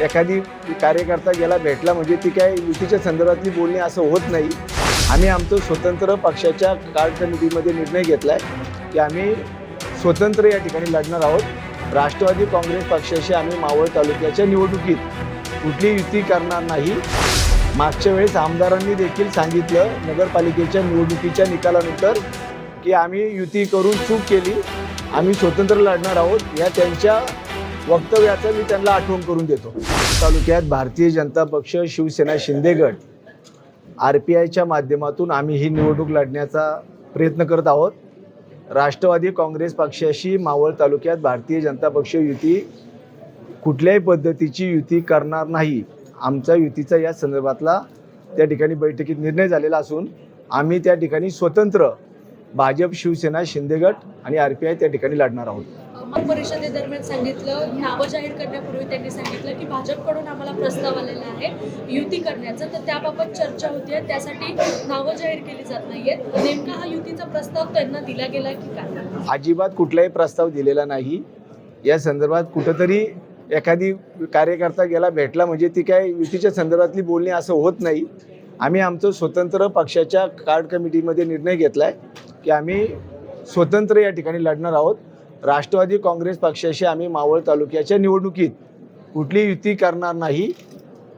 एखादी कार्यकर्ता गेला भेटला म्हणजे ती काय युतीच्या संदर्भातली बोलणी असं होत नाही. आम्ही आमचं स्वतंत्र पक्षाच्या कार्यसमितीमध्ये निर्णय घेतला आहे की आम्ही स्वतंत्र या ठिकाणी लढणार आहोत. राष्ट्रवादी काँग्रेस पक्षाशी आम्ही मावळ तालुक्याच्या निवडणुकीत कुठली युती करणार नाही. मागच्या वेळेस आमदारांनी देखील सांगितलं नगरपालिकेच्या निवडणुकीच्या निकालानंतर की आम्ही युती करून चूक केली. आम्ही स्वतंत्र लढणार आहोत. या त्यांच्या वक्तव्याचं मी त्यांना आठवण करून देतो. तालुक्यात भारतीय जनता पक्ष शिवसेना शिंदे गट आर पी आयच्या माध्यमातून आम्ही ही निवडणूक लढण्याचा प्रयत्न करत आहोत. राष्ट्रवादी काँग्रेस पक्षाशी मावळ तालुक्यात भारतीय जनता पक्ष युती कुठल्याही पद्धतीची युती करणार नाही. आमचा युतीचा या संदर्भातला त्या ठिकाणी बैठकीत निर्णय झालेला असून आम्ही त्या ठिकाणी स्वतंत्र भाजप शिवसेना शिंदेगट आणि आर पी आय त्या ठिकाणी लढणार आहोत. परिषदेदरम्यान सांगितलं नावं जाहीर करण्यापूर्वी त्यांनी सांगितलं की भाजपकडून आम्हाला प्रस्ताव आलेला आहे युती करण्याचा. तर त्याबाबत चर्चा होती त्यासाठी नावं जाहीर केली जात नाहीयेत. नेमका हा युतीचा प्रस्ताव त्यांना दिला गेला की काय? अजिबात कुठलाही प्रस्ताव दिलेला नाही. या संदर्भात कुठंतरी एखादी कार्यकर्ता गेला भेटला म्हणजे ती काय युतीच्या संदर्भातली बोलणी असं होत नाही. आम्ही आमचं स्वतंत्र पक्षाच्या कार्ड कमिटीमध्ये निर्णय घेतला आहे की आम्ही स्वतंत्र या ठिकाणी लढणार आहोत. राष्ट्रवादी काँग्रेस पक्षाशी आम्ही मावळ तालुक्याच्या निवडणुकीत कुठली युती करणार नाही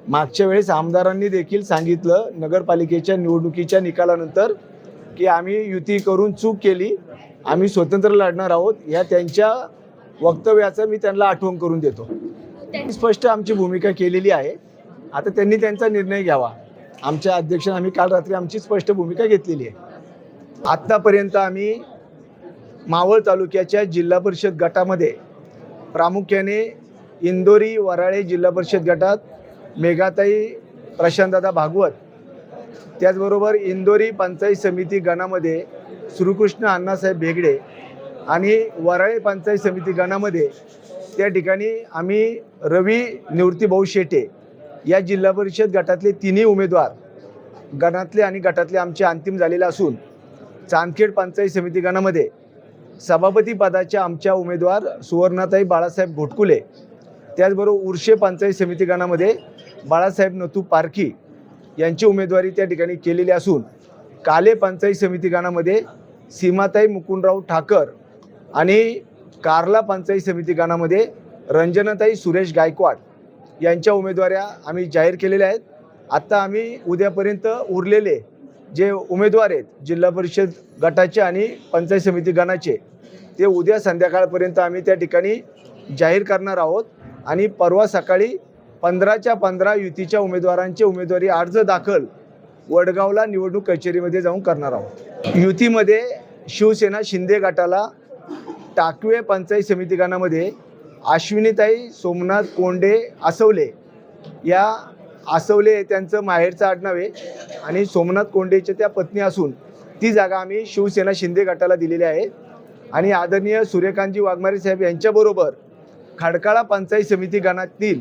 मागच्या वेळेस आमदारांनी देखील सांगितलं नगरपालिकेच्या निवडणुकीच्या निकालानंतर की आम्ही युती करून चूक केली आम्ही स्वतंत्र लढणार आहोत ह्या त्यांच्या वक्तव्याचं मी त्यांना आठवण करून देतो. स्पष्ट आमची भूमिका केलेली आहे. आता त्यांनी त्यांचा निर्णय घ्यावा. आमच्या अध्यक्षांनी आम्ही काल रात्री आमची स्पष्ट भूमिका घेतलेली आहे. आत्तापर्यंत आम्ही मावळ तालुक्याच्या जिल्हा परिषद गटामध्ये प्रामुख्याने इंदोरी वराळे जिल्हा परिषद गटात मेघाताई प्रशांतदादा भागवत त्याचबरोबर इंदोरी पंचायत समिती गणामध्ये श्रीकृष्ण अण्णासाहेब भेगडे आणि वराळे पंचायत समिती गणामध्ये त्या ठिकाणी आम्ही रवी निवृत्तीभाऊ शेटे या जिल्हा परिषद गटातले तिन्ही उमेदवार गणातले आणि गटातले आमचे अंतिम झालेले असून चांदखेड पंचायत समिती गणामध्ये सभापती पदाच्या आमच्या उमेदवार सुवर्णाताई बाळासाहेब घोटकुले त्याचबरोबर उर्शे पंचायत समिती गणामध्ये बाळासाहेब नथू पारखी यांची उमेदवारी त्या ठिकाणी केलेली असून काले पंचायत समिती गणामध्ये सीमाताई मुकुंदराव ठाकर आणि कार्ला पंचायत समिती गणामध्ये रंजनाताई सुरेश गायकवाड यांच्या उमेदवाऱ्या आम्ही जाहीर केलेल्या आहेत. आत्ता आम्ही उद्यापर्यंत उरलेले जे उमेदवार आहेत जिल्हा परिषद गटाचे आणि पंचायत समिती गणाचे ते उद्या संध्याकाळपर्यंत आम्ही त्या ठिकाणी जाहीर करणार आहोत. आणि परवा सकाळी पंधराच्या पंधरा युतीच्या उमेदवारांचे उमेदवारी अर्ज दाखल वडगावला निवडणूक कचेरीमध्ये जाऊन करणार आहोत. युतीमध्ये शिवसेना शिंदे गटाला टाकवे पंचायत समिती गणामध्ये अश्विनीताई सोमनाथ कोंडे आसवले या आसवले हे त्यांचं माहेरचं आडनाव आहे. आणि सोमनाथ कोंडेच्या त्या पत्नी असून ती जागा आम्ही शिवसेना शिंदे गटाला दिलेली आहे. आणि आदरणीय सूर्यकांतजी वाघमारे साहेब यांच्याबरोबर खडकाळा पंचायत समिती गणातील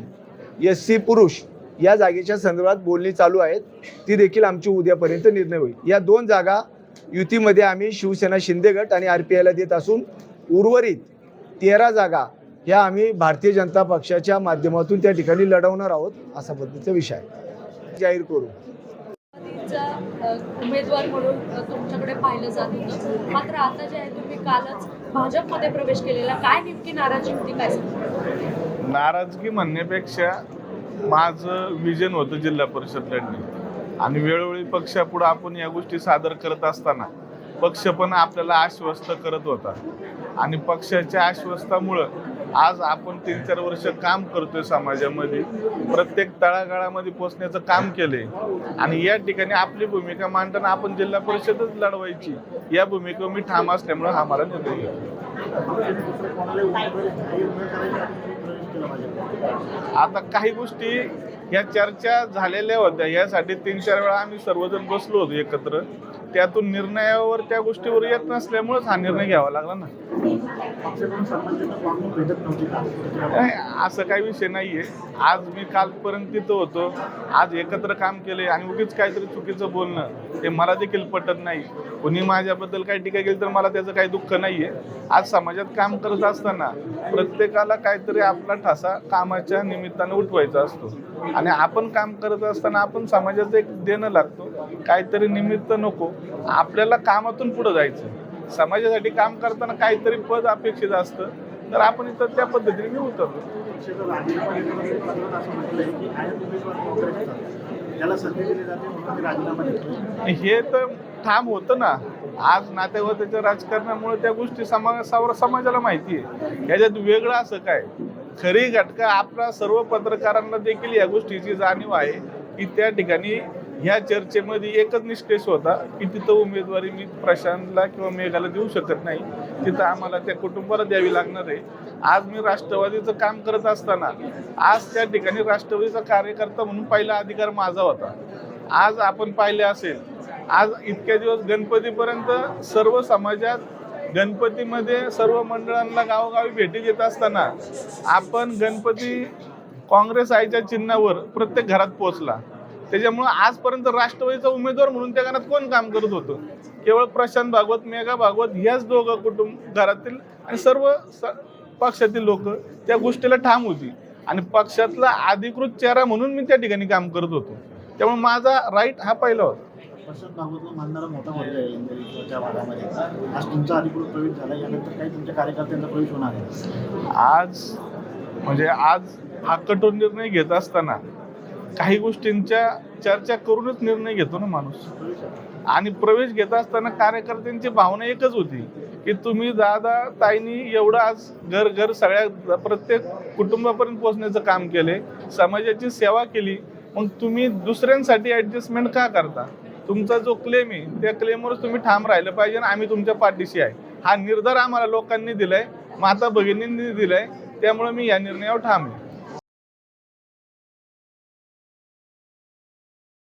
एस सी पुरुष या जागेच्या संदर्भात बोलणी चालू आहेत. ती देखील आमची उद्यापर्यंत निर्णय होईल. या दोन जागा युतीमध्ये आम्ही शिवसेना शिंदे गट आणि आर पी आयला देत असून उर्वरित तेरा जागा ह्या आम्ही भारतीय जनता पक्षाच्या माध्यमातून त्या ठिकाणी लढवणार आहोत असा पद्धतीचा विषय आहे. जाहीर करू. उमेदवार म्हणून तुमच्याकडे पाहिलं जात होतं. मात्र आता जे आहे तुम्ही कालच भाजपमध्ये प्रवेश केलेला. काय नेमकी नाराजी होती काय नाराजगी म्हणण्यापेक्षा माझं विजन होतं जिल्हा परिषद लढणे. आणि वेळोवेळी पक्षापुढं आपण या गोष्टी सादर करत असताना पक्ष पण आपल्याला आश्वस्त करत होता. आणि पक्षाच्या आश्वस्तामुळं आज आपण तीन चार वर्ष काम करतोय समाजामध्ये. प्रत्येक तळागाळामध्ये पोचण्याचं काम केलंय. आणि या ठिकाणी आपली भूमिका मांडताना आपण जिल्हा परिषदच लढवायची. या भूमिकेवर मी ठाम असल्यामुळं हा मला निर्णय आता काही गोष्टी या चर्चा झालेल्या होत्या. यासाठी तीन चार वेळा आम्ही सर्वजण बसलो होतो एकत्र. त्यातून निर्णयावर त्या गोष्टीवर येत नसल्यामुळेच हा निर्णय घ्यावा लागला ना. नाही असं काही विषय नाही आहे आज मी कालपर्यंत तिथं होतो. आज एकत्र काम केले आणि उगीच काहीतरी चुकीचं बोलणं हे मला देखील पटत नाही. कोणी माझ्याबद्दल काही टीका केली तर मला त्याचं काही दुःख नाही आहे आज समाजात काम करत असताना प्रत्येकाला काहीतरी आपला ठसा कामाच्या निमित्तानं उठवायचा असतो. आणि आपण काम करत असताना आपण समाजाचं एक देणं लागतो. काहीतरी निमित्त नको. आपल्याला कामातून पुढे जायचं समाजासाठी काम करताना काहीतरी पद अपेक्षित असतं तर आपण इथं त्या पद्धतीने मी उतरलो. हे तर ठाम होतं ना. आज नातेवाईकाच्या राजकारणामुळे त्या गोष्टी समाजावर समाजाला माहिती आहे. याच्यात वेगळं असं काय? खरी घटका आपल्या सर्व पत्रकारांना देखील या गोष्टीची जाणीव आहे की त्या ठिकाणी ह्या चर्चेमध्ये एकच निष्कर्ष होता की तिथं उमेदवारी मी प्रशांतला किंवा मेघाला देऊ शकत नाही. तिथं आम्हाला त्या कुटुंबाला द्यावी लागणार आहे. आज मी राष्ट्रवादीचं काम करत असताना आज त्या ठिकाणी राष्ट्रवादीचा कार्यकर्ता म्हणून पहिला अधिकार माझा होता. आज आपण पाहिले असेल आज इतक्या दिवस गणपतीपर्यंत सर्व समाजात गणपतीमध्ये सर्व मंडळांना गावोगावी भेटी देत असताना आपण गणपती काँग्रेस आईच्या चिन्हावर प्रत्येक घरात पोहोचला. त्याच्यामुळं आजपर्यंत राष्ट्रवादीचा उमेदवार म्हणून त्या घरात कोण काम करत होतं? केवळ प्रशांत भागवत मेघा भागवत ह्याच दोघं कुटुंब घरातील आणि सर्व पक्षातील लोक त्या गोष्टीला ठाम होती. आणि पक्षातला अधिकृत चेहरा म्हणून मी त्या ठिकाणी काम करत होतो. त्यामुळे माझा राईट हा पहिला होता. प्रशांत भागवतला मानणारा मोठा वर्ग आहे इंदोरीच्या त्या भागामध्ये. आज तुमचा अधिकृत प्रवेश झाला यानंतर काही तुमच्या कार्यकर्त्यांचा प्रवेश होणार आहे. आज म्हणजे आज हा कठोर निर्णय घेत असताना काही गोष्टींच्या चर्चा करूनच निर्णय घेतो ना माणूस. आणि प्रवेश घेत असताना कार्यकर्त्यांची भावना एकच होती की तुम्ही दादा ताईनी एवढं आज घर घर सगळ्या प्रत्येक कुटुंबापर्यंत पोहोचण्याचं काम केले समाजाची सेवा केली मग तुम्ही दुसऱ्यांसाठी ऍडजस्टमेंट का करता? तुमचा जो क्लेम आहे त्या क्लेमवरच तुम्ही ठाम राहिलं पाहिजे आणि आम्ही तुमच्या पाठीशी आहे. हा निर्धार आम्हाला लोकांनी दिलाय माता भगिनींनी दिलाय त्यामुळे मी या निर्णयावर ठाम आहे.